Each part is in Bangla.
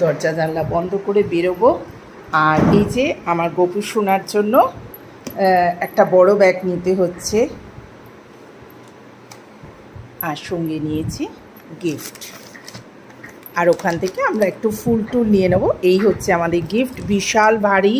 দরজা জানলা বন্ধ করে বেরোবো। আর এই যে আমার গপু শোনার জন্য একটা বড় ব্যাগ নিতে হচ্ছে। আর সঙ্গে নিয়েছি গিফট আর ওখান থেকে আমরা একটু ফুল টুল নিয়ে নেব। এই হচ্ছে আমাদের গিফট বিশাল ভারী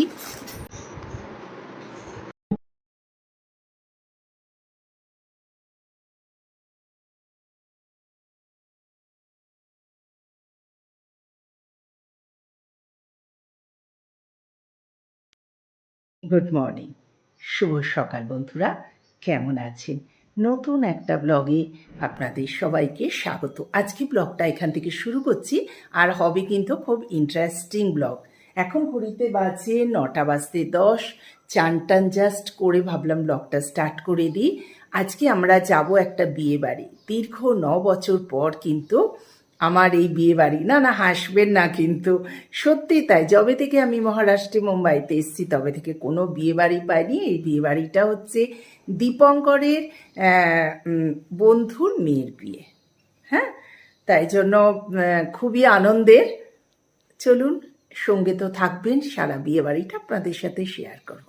গুড মর্নিং শুভ সকাল বন্ধুরা। কেমন আছেন? নতুন একটা ব্লগে আপনাদের সবাইকে স্বাগত। আজকে ব্লগটা এখান থেকে শুরু করছি। আর হবে কিন্তু খুব ইন্টারেস্টিং ব্লগ এখন ঘড়িতে বাজে নটা বাজতে দশ। চান টান জাস্ট করে ভাবলাম ব্লগটা স্টার্ট করে দিই। আজকে আমরা যাব একটা বিয়ে বাড়ি দীর্ঘ ন বছর পর কিন্তু আমার এই বিয়ে বাড়ি। না না, হাসবেন না কিন্তু সত্যি তাই। যবে থেকে আমি মহারাষ্ট্রে, মুম্বাইতে এসেছি, তবে থেকে কোনো বিয়ে বাড়ি পাইনি। এই বিয়ে বাড়িটা হচ্ছে দীপঙ্করের বন্ধুর মেয়ের বিয়ে। হ্যাঁ? তাই জন্য খুবই আনন্দের। চলুন, সঙ্গে তো থাকবেন, সারা বিয়ে বাড়িটা আপনাদের সাথে শেয়ার করব।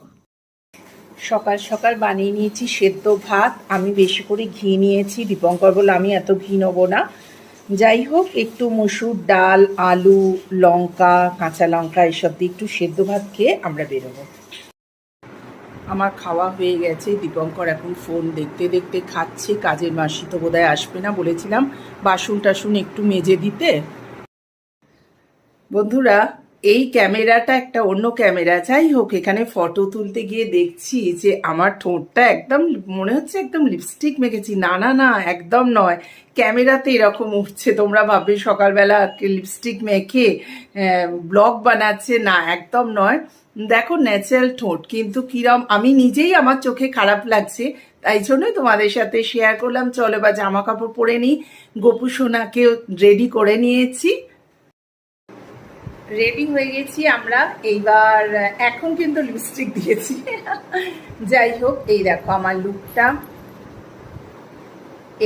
সকাল সকাল বানিয়ে নিয়েছি সেদ্ধ ভাত। আমি বেশি করে ঘি নিয়েছি। দীপঙ্কর বলে আমি এত ঘি নেব না। যাই হোক একটু মসুর ডাল, আলু, লঙ্কা, কাঁচা লঙ্কা, এসব দিয়ে একটু সেদ্ধ ভাত খেয়ে আমরা বেরোবো। আমার খাওয়া হয়ে গেছে, দীপঙ্কর এখন ফোন দেখতে দেখতে খাচ্ছে, কাজের মাসি তো বোধহয় আসবে না বলেছিলাম বাসন টাসুন একটু মেজে দিতে। বন্ধুরা এই ক্যামেরাটা একটা অন্য ক্যামেরা, যাই হোক, এখানে ফটো তুলতে গিয়ে দেখছি যে আমার ঠোঁটটা একদম মনে হচ্ছে একদম লিপস্টিক মেখেছি। না না না, একদম নয়। ক্যামেরাতে এরকম উঠছে, তোমরা ভাববে সকালবেলা লিপস্টিক মেখে ব্লগ বানাচ্ছে। না, একদম নয়। দেখো ন্যাচারাল ঠোঁট, কিন্তু কিরম, আমি নিজেই আমার চোখে খারাপ লাগছে, তাই জন্যই তোমাদের সাথে শেয়ার করলাম। চলো বা জামা কাপড় পরে নিই। গোপু সোনাকে রেডি করে নিয়েছি। রেডি হয়ে গেছি আমরা। এইবার, এখন কিন্তু লিপস্টিক দিয়েছি। যাই হোক, এই দেখো আমার লুকটা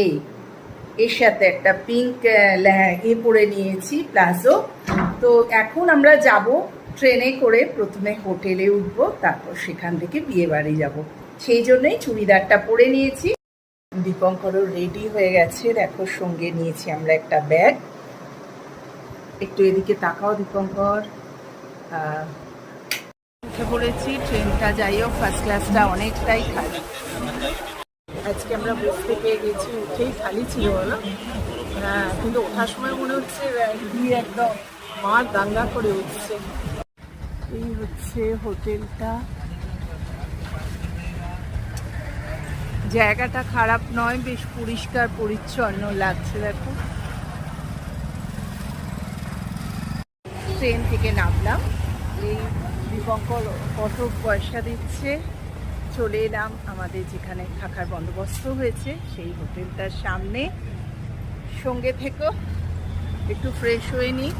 এই, এর সাথে একটা পিঙ্ক এ পরে নিয়েছি, প্লাজো। তো এখন আমরা যাব ট্রেনে করে প্রথমে হোটেলে উঠব, তারপর সেখান থেকে বিয়ে বাড়ি যাব। সেই জন্যই চুড়িদারটা পরে নিয়েছি। দীপঙ্করও রেডি হয়ে গেছে। দেখো সঙ্গে নিয়েছি আমরা একটা ব্যাগ একটু এদিকে তাকাও দীপঙ্কর। উঠে পড়েছি, ট্রেনটা যাই হোক ফার্স্ট ক্লাসটা অনেকটাই খালি। আজকে আমরা বসতে পেয়ে গেছি, উঠেই খালি ছিল বলো হ্যাঁ কিন্তু ওঠার সময় মনে হচ্ছে দিয়ে একদম। মার দাঙ্গা করে উঠছে। এই হচ্ছে হোটেলটা। জায়গাটা খারাপ নয়, বেশ পরিষ্কার, পরিচ্ছন্ন লাগছে, দেখো। ট্রেন থেকে নামলাম। এই দীপঙ্কর কত পয়সা দিচ্ছে। চলে এলাম আমাদের যেখানে থাকার বন্দোবস্ত হয়েছে, সেই হোটেলটার সামনে। সঙ্গে থেকো, একটু ফ্রেশ হয়ে নিই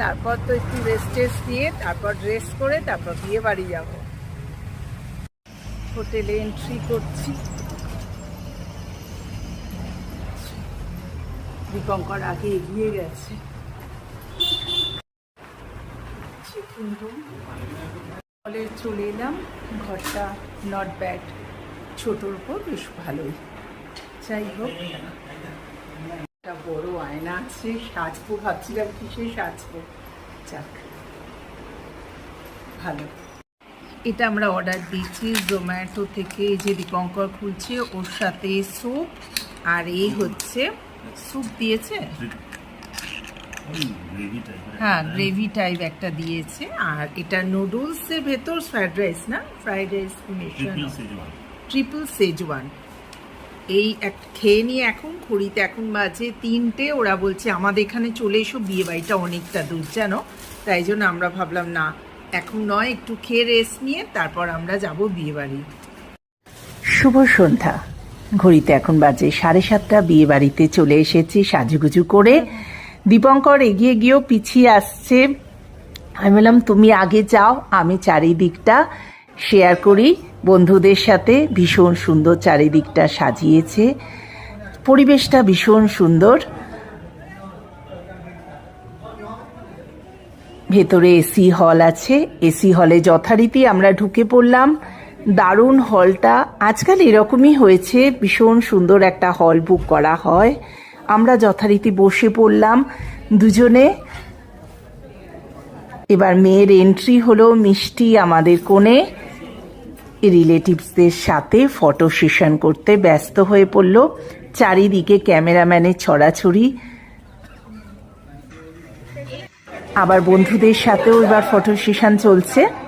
তারপর তো একটু রেস্ট টেস্ট দিয়ে, তারপর ড্রেস করে, তারপর বিয়ে বাড়ি যাব। হোটেলে এন্ট্রি করছি। দীপঙ্কর আগে এগিয়ে গেছে। চেকিং রুম হলে চলে এলাম। ঘরটা নট ব্যাড ছোটোর উপর বেশ ভালোই। যাই হোক, একটা বড় আয়না আছে, সাজবো, ভাবছিলাম কিসে সাজবো। যাক, ভালো। এটা আমরা অর্ডার দিয়েছি জোম্যাটো থেকে যে দীপঙ্কর খুলছে, ওর সাথে স্যুপ আর এই হচ্ছে স্যুপ দিয়েছে? হ্যাঁ গ্রেভি টাইপ একটা দিয়েছে। আর এটা নুডলসের ভেতর ফ্রাইড রাইস না? Fried rice triple Schezwan. এই এক খেয়ে নিয়ে এখন ঘড়িতে এখন বাজে তিনটে। ওরা বলছে আমাদের এখানে চলে এসো বিয়ে বাড়িটা অনেকটা দূর যেন। তাই জন্য আমরা ভাবলাম না এখন নয় একটু খেয়ে রেস্ট নিয়ে তারপর আমরা যাব বিয়ে বাড়ি শুভ সন্ধ্যা। ঘড়িতে এখন বাজে সাড়ে সাতটা। বিয়ে বাড়িতে চলে এসেছি সাজুগুজু করে। দীপঙ্কর এগিয়ে গিয়েও পিছিয়ে আসছে। আমি বললাম, তুমি আগে যাও, আমি চারিদিকটা শেয়ার করি। বন্ধুদের সাথে ভীষণ সুন্দর চারিদিকটা সাজিয়েছে। পরিবেশটা ভীষণ সুন্দর। ভেতরে এসি হল আছে। এসি হলে যথারীতি আমরা ঢুকে পড়লাম। দারুণ হলটা আজকাল এরকমই হয়েছে, ভীষণ সুন্দর একটা হল বুক করা হয়। আমরা যথারীতি বসে পড়লাম দুজনে। এবার মেয়ের এন্ট্রি হলো মিষ্টি আমাদের কোণে। রিলেটিভসদের সাথে ফটো সেশন করতে ব্যস্ত হয়ে পড়ল। চারিদিকে ক্যামেরাম্যানের ছড়াছড়ি। আবার বন্ধুদের সাথেও এবার ফটো সেশন চলছে।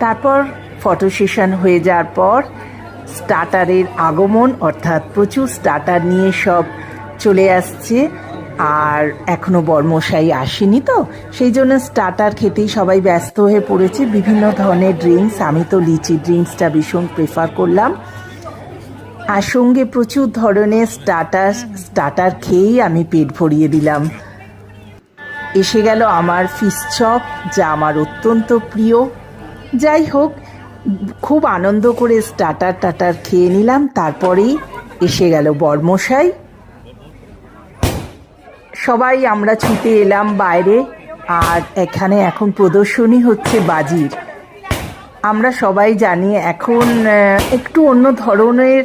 তারপর ফটো সেশন হয়ে যাওয়ার পর স্টার্টারের আগমন, অর্থাৎ প্রচুর স্টার্টার নিয়ে সব চলে আসছে। আর এখনও বর্মশাই আসেনি তো, সেই জন্য স্টার্টার খেতেই সবাই ব্যস্ত হয়ে পড়েছে। বিভিন্ন ধরনের ড্রিঙ্কস আমি তো লিচি ড্রিঙ্কসটা ভীষণ প্রেফার করলাম। আর সঙ্গে প্রচুর ধরনের স্টার্টার স্টার্টার খেয়েই আমি পেট ভরিয়ে দিলাম। এসে গেল আমার ফিশ চপ যা আমার অত্যন্ত প্রিয়। যাই হোক, খুব আনন্দ করে স্টার্টার টাটার খেয়ে নিলাম, তারপরেই এসে গেল বর্মশাই। সবাই আমরা ছুটে এলাম বাইরে, আর এখানে এখন প্রদর্শনী হচ্ছে বাজির। আমরা সবাই জানি এখন একটু অন্য ধরনের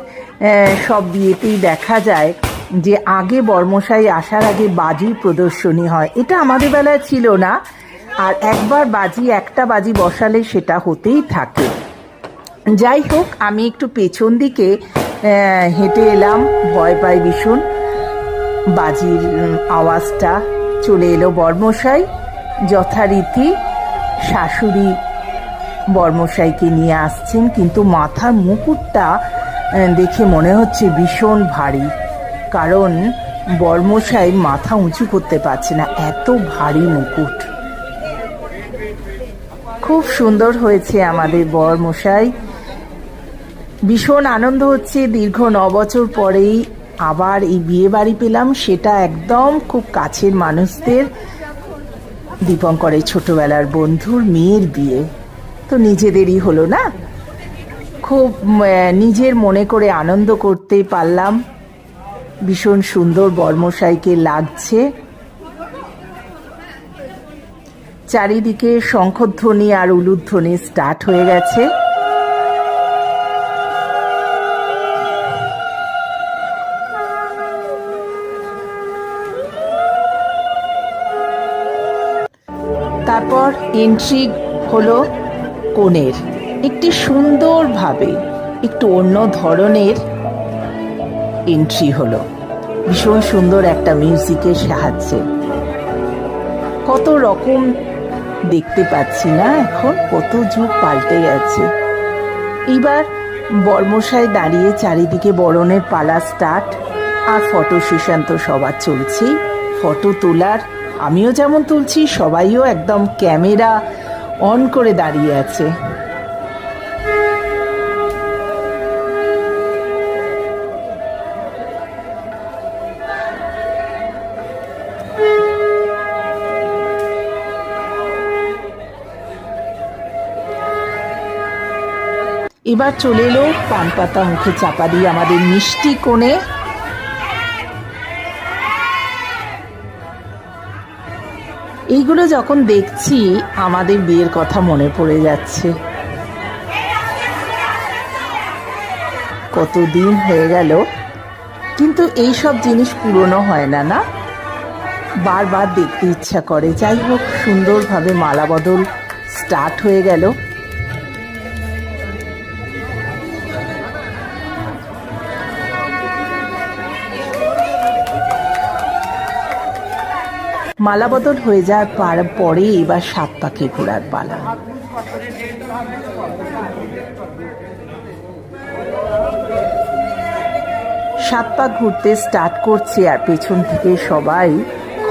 সব বিয়েতেই দেখা যায় যে আগে বর্মশাই আসার আগে বাজির প্রদর্শনী হয়। এটা আমাদের বেলায় ছিল না আর একবার বাজি, একটা বাজি বসালে সেটা হতেই থাকে। যাই হোক, আমি একটু পেছন দিকে হেঁটে এলাম, ভয় পাই ভীষণ। বাজির আওয়াজটা চলে এলো বর্মশাই, যথারীতি শাশুড়ি বর্মশাইকে নিয়ে আসছেন, কিন্তু মাথার মুকুটটা দেখে মনে হচ্ছে ভীষণ ভারী। কারণ বর্মশাই মাথা উঁচু করতে পারছে না, এত ভারী মুকুট। খুব সুন্দর হয়েছে আমাদের বরমশাই। ভীষণ আনন্দ হচ্ছে, দীর্ঘ ন বছর পরেই আবার এই বিয়ে বাড়ি পেলাম, সেটা একদম খুব কাছের মানুষদের। দীপঙ্করের ছোটবেলার বন্ধুর মেয়ের বিয়ে, তো নিজেদেরই হলো না? খুব নিজের মনে করে আনন্দ করতে পারলাম। ভীষণ সুন্দর বর্মশাইকে লাগছে। চারিদিকে শঙ্খধ্বনি আর উলুধ্বনি স্টার্ট হয়ে গেছে। তারপর এন্ট্রি হলো কোণের। একটি সুন্দরভাবে, একটু অন্য ধরনের এন্ট্রি হলো। ভীষণ সুন্দর একটা মিউজিকের সাহায্যে। কত রকম দেখতে পাচ্ছি না এখন, কত যুগ পাল্টে গেছে এবার বর্মশায় দাঁড়িয়ে চারিদিকে বরণের পালা স্টার্ট আর ফটো সেশন তো সবার চলছেই। ফটো তোলার, আমিও যেমন তুলছি, সবাইও একদম ক্যামেরা অন করে দাঁড়িয়ে আছে। এবার চলে এলো পান পাতা মুখে চাপা দিয়ে আমাদের মিষ্টি কোণে। এইগুলো যখন দেখছি, আমাদের বিয়ের কথা মনে পড়ে যাচ্ছে। কতদিন হয়ে গেল, কিন্তু এই সব জিনিস পুরনো হয় না না? বারবার দেখতে ইচ্ছা করে। যাই হোক, সুন্দরভাবে মালা বদল স্টার্ট হয়ে গেল। মালা বদল হয়ে যাওয়ার পার- পরে এবার সাত পাখি ঘোরার পালা। সাত পাক ঘুরতে স্টার্ট করছে আর পেছন থেকে সবাই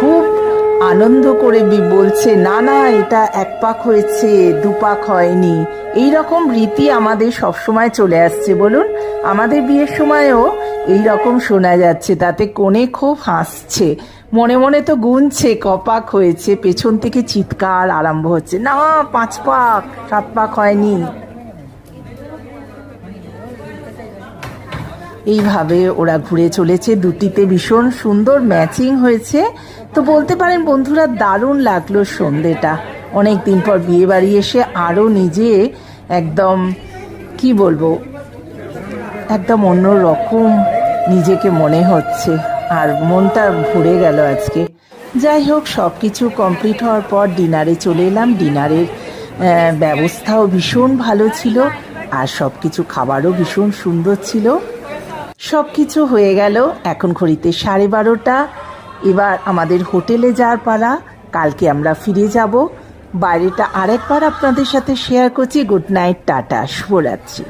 খুব আনন্দ করে বলছে, না না, এটা এক পাক হয়েছে, দু পাক হয়নি। এই রকম রীতি আমাদের সবসময় চলে আসছে, বলুন। আমাদের বিয়ের সময়ও এই রকম শোনা যাচ্ছে, তাতে কোণে খুব হাসছে। মনে মনে তো গুনছে, কপাক হয়েছে, পেছন থেকে চিৎকার আরম্ভ হচ্ছে। না, পাঁচ পাক, সাত পাক হয়নি। এইভাবে ওরা ঘুরে চলেছে, দুটিতে ভীষণ সুন্দর ম্যাচিং হয়েছে। তো বলতে পারেন বন্ধুরা, দারুণ লাগল সন্ধেটা। অনেক দিন পর বিয়ে বাড়ি এসে আরও নিজে একদম, কি বলব, একদম অন্য রকম নিজেকে মনে হচ্ছে। আর মনটা ভরে গেল আজকে। যাই হোক সব কিছু কমপ্লিট হওয়ার পর ডিনারে চলে এলাম। ডিনারের ব্যবস্থাও ভীষণ ভালো ছিল আর সব কিছু খাবারও ভীষণ সুন্দর ছিল। সব কিছু হয়ে গেল এখন ঘড়িতে সাড়ে বারোটা। এবার আমাদের হোটেলে যাওয়ার পালা। কালকে আমরা ফিরে যাব। বাইরেটা আরেকবার আপনাদের সাথে শেয়ার করছি। গুড নাইট, টাটা, শুভরাত্রি।